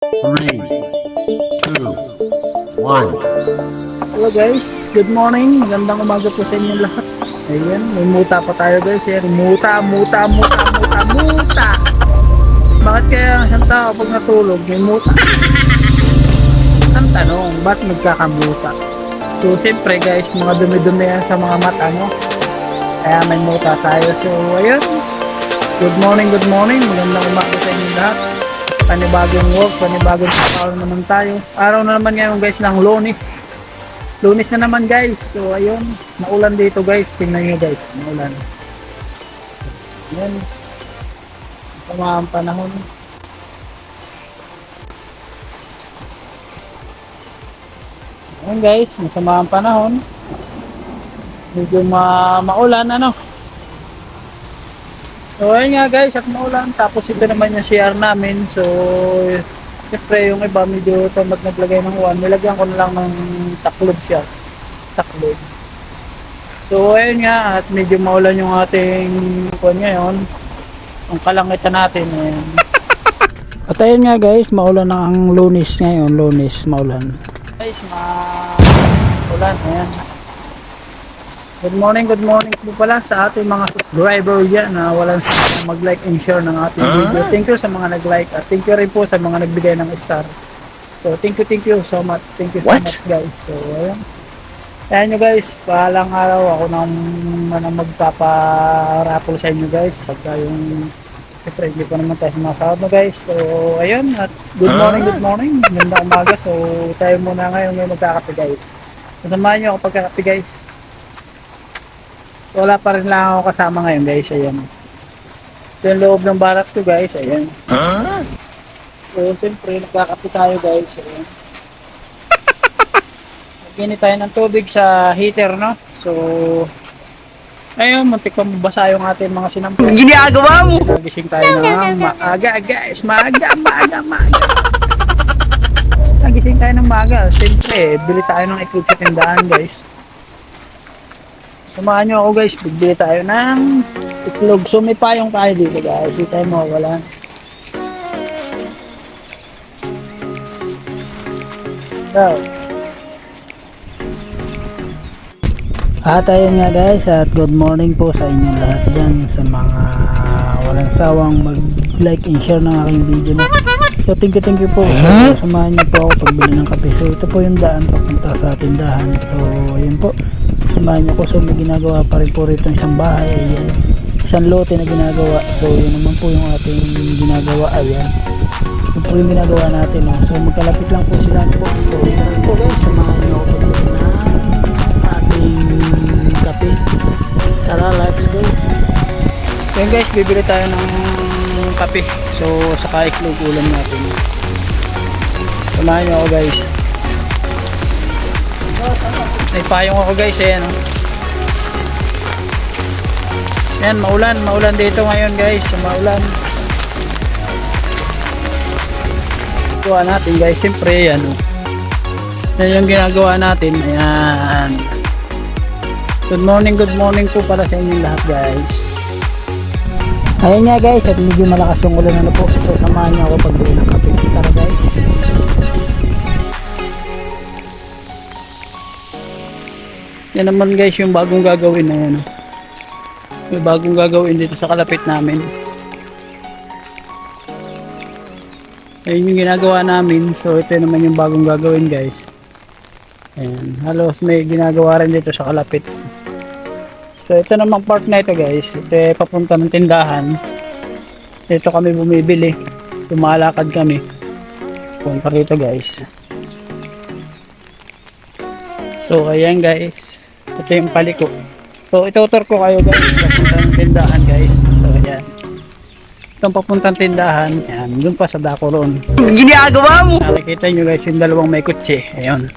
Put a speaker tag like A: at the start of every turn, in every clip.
A: Three, two, one.
B: Hello guys, good morning. Magandang umaga po sa inyo lahat. Ayan, may muta pa tayo guys. Ayan, muta, muta, muta, muta, muta. Bakit kaya ang isang tao pag natulog may muta? ang tanong, ba't nagkakamuta? So, siyempre guys, mga dumi-dumi yan sa mga mata, no? Kaya may muta tayo. So, ayun. Good morning, good morning. Magandang umaga sa inyo lahat. Panibagong work, panibagong trabaho naman tayo. Araw na naman ngayon guys ng lunis. Lunis na naman guys. So ayun, naulan dito guys. Tingnan nyo guys, naulan. Yan. Tama ang panahon. Ayan guys, masama ang panahon. Medyo ma maulan ano. So ayun nga guys, at maulan. Tapos ito naman yung CR namin. So Siyempre, yung iba medyo tamad naglagay ng uwan. Nilagyan ko na lang ng taklob siya. Taklob. So, ayun nga. At medyo maulan yung ating kuwan ngayon. Ang kalangitan natin. Ayan. At ayun nga guys, maulan na ang lunis ngayon. Lunis, maulan. Guys, maulan. Ayan. Good morning, good morning po pala sa ating mga subscriber dyan na walang sa mag-like and share ng ating video. Thank you sa mga nag-like at thank you rin po sa mga nagbigay ng star. So, thank you, thank you so much. Thank you so
A: What?
B: much guys. So, ayan. Ayan nyo guys, pahalang araw ako nang na magpapa-raffle sa inyo guys. Pagka yung Siyempre, hindi ko naman tayo sumasahod na guys. So, ayun. At good morning, good morning. Ganda umaga. So, tayo muna ngayon ngayon magkakape guys. Kasamahan nyo ako pagkakape guys. Wala pa rin lang ako kasama ngayon guys. Ayan. Ito yung loob ng barracks ko guys. Ayan. So, siyempre, nagkakape tayo guys. Ayan. Nagini tayo ng tubig sa heater, no? So, ayun, muntik pa mabasa yung ating mga sinampay.
A: Ginagawa mo!
B: Nagising tayo ng maaga, guys. Maaga, maaga, maaga. Nagising tayo ng maaga. Siyempre, bili tayo ng itlog sa tindahan, guys. Samahan nyo ako, guys. Bili tayo ng itlog. So, may payong tayo dito, guys. Hindi tayo mawala. So, At ayun nga guys, at good morning po sa inyo lahat dyan sa mga walang sawang mag-like and share ng aking video na. So thank you, thank you po. So, samahan niyo po ako pagbili ng kape. So ito po yung daan papunta sa tindahan. So ayun po. Samahan niyo ko. So may ginagawa pa rin po rito isang bahay. Ayan. Isang lote na ginagawa. So yun naman po yung ating ginagawa. Ayan. Yun po yung ginagawa natin. Oh. So magkalapit lang po sila po. So yun po guys. Samahan niyo kape. Tara, let's go. Yan guys, bibili tayo ng kape. So, saka iklog ulam natin. Samahan nyo ako guys. May payong ako guys, ayan oh. Yan, maulan, maulan dito ngayon guys, maulan. Gawa natin guys, siyempre yan oh. Yan yung ginagawa natin, ayan. Good morning, good morning po para sa inyo lahat guys. Ayun nga guys, at medyo malakas yung ulan na po. So samahan niyo ako pagbili ng kape. Tara guys. Yan naman guys yung bagong gagawin na yan. May bagong gagawin dito sa kalapit namin. Ayun yung ginagawa namin. So ito naman yung bagong gagawin guys. Ayan. Halos may ginagawa rin dito sa kalapit. So ito namang part na ito guys. Ito papunta ng tindahan. Dito kami bumibili. Tumalakad kami. Punta rito guys. So ayan guys. Ito yung paliko. So itutur ko kayo guys. Papunta ng tindahan guys. So ayan. Itong papuntang tindahan. Ayan. Doon pa sa dako roon.
A: Ginagawa mo!
B: Nakikita nyo guys yung dalawang may kutsi. Ayun.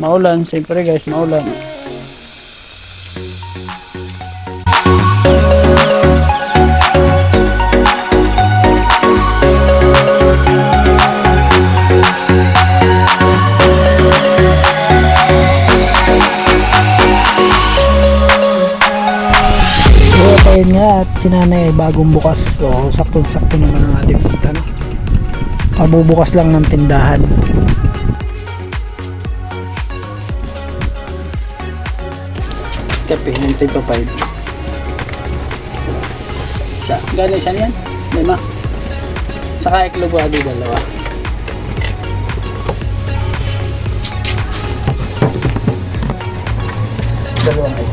B: Maulan, siyempre guys, maulan. So, at si nanay ay bagong bukas. So, saktong-sakto naman ang ating puntan. Kabubukas lang ng tindahan. Kape, nantay pa 5. Isa, gano'n isa niyan? Lima. Saka iklog wadi dalawa. Dalawang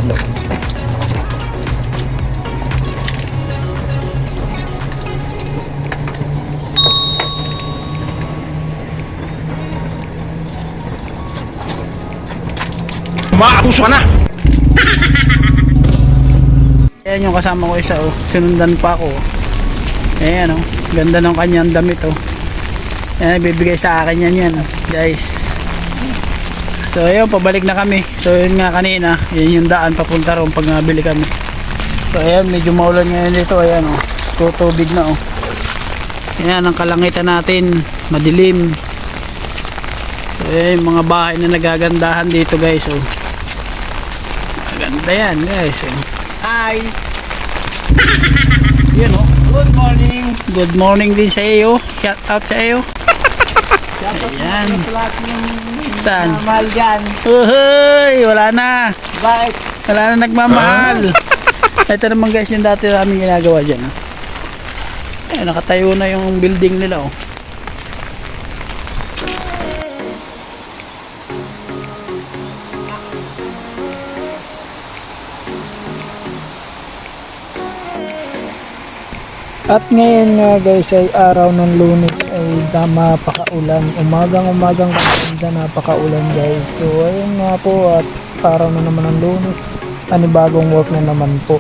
B: iklog.
A: Maabuso ka na!
B: Ayan yung kasama ko isa oh. Sinundan pa ako. oh. Ayan oh. Ganda ng kanyang damit oh. Ayan, bibigay sa akin yan yan. Guys. So ayun, pabalik na kami. So yun nga kanina, yun yung daan papunta ron pag nabili kami. So ayan, medyo maulan ngayon dito. Ayan oh. Tutubig na oh. Ayan, ang kalangitan natin. Madilim. So ayan, mga bahay na nagagandahan dito guys oh. Maganda yan guys.
A: Hi!
B: Yun oh.
A: Good morning!
B: Good morning din sa iyo. Shout out sa iyo. Ayan. Saan?
A: Mahal dyan.
B: Uhoy! Wala na.
A: Bakit?
B: Wala na nagmamahal. Ito naman guys yung dati namin ginagawa dyan. Oh. Eh, nakatayo na yung building nila oh. At ngayon nga guys ay araw ng lunes ay napakaulan. Umagang umagang kaganda napakaulan guys. So ayun nga po at araw na naman ng lunes. Panibagong work na naman po.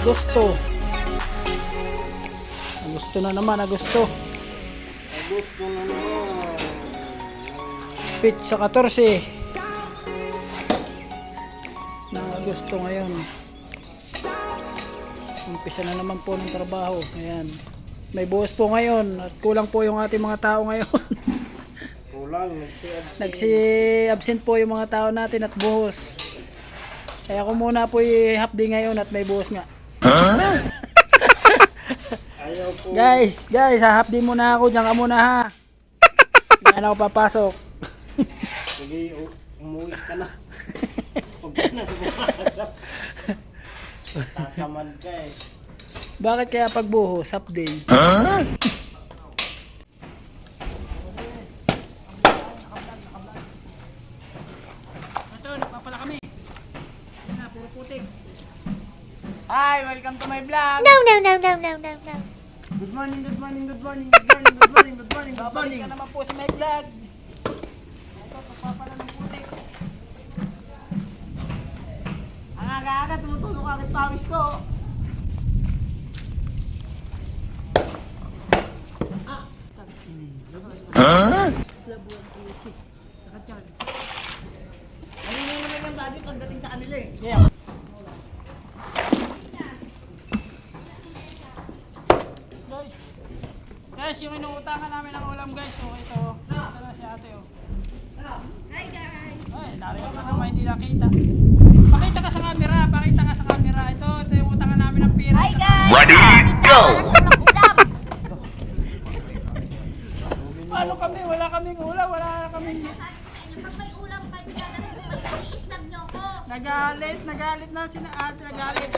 B: Agosto. Agosto na naman, Agosto.
A: Gusto na naman.
B: Pit sa 14. Ng Agosto ngayon. Umpisa na naman po ng trabaho. Ayan. May buhos po ngayon at kulang po yung ating mga tao ngayon.
A: Kulang, nagsi-absent.
B: Nagsi-absent po yung mga tao natin at buhos. Kaya ako muna po half day ngayon at may buhos nga.
A: Po.
B: Guys, guys, ha half day muna ako. Diyan ka muna ha. Na ako papasok.
A: Sige, umuwi ka na. Huwag ka na pumasok. Tatamad ka eh.
B: Bakit kaya pagbuhos, half day? Ito, nagpapala kami. Yan na, puro putik.
A: Hi, welcome to my vlog.
C: No, no, no, no, no, no, no.
A: Good morning, good morning, good morning, good morning, good morning, good morning, good
B: Babalik
A: morning.
B: ka naman po sa my vlog. Ito, pagpapala ng putik.
A: Ang aga-aga, tumutulong agad pawis ko. Ano yung naman yung budget pagdating sa kanila eh.
B: Yeah. Guys, guys, inuutangan namin ng ulam guys, so ito, ito na si ate oh.
C: Hi, guys.
B: Ay, nariyan ka naman, hindi nakita. Pakita ka sa camera, pakita ka sa camera. Ito, ito yung utangan namin ng pira.
C: Hi, guys.
D: Ready, go!
B: Paano kami? Wala kaming ulam, wala kaming...
C: Pag may ulam kayo.
B: Nagalit, nagalit na si ate, nagalit.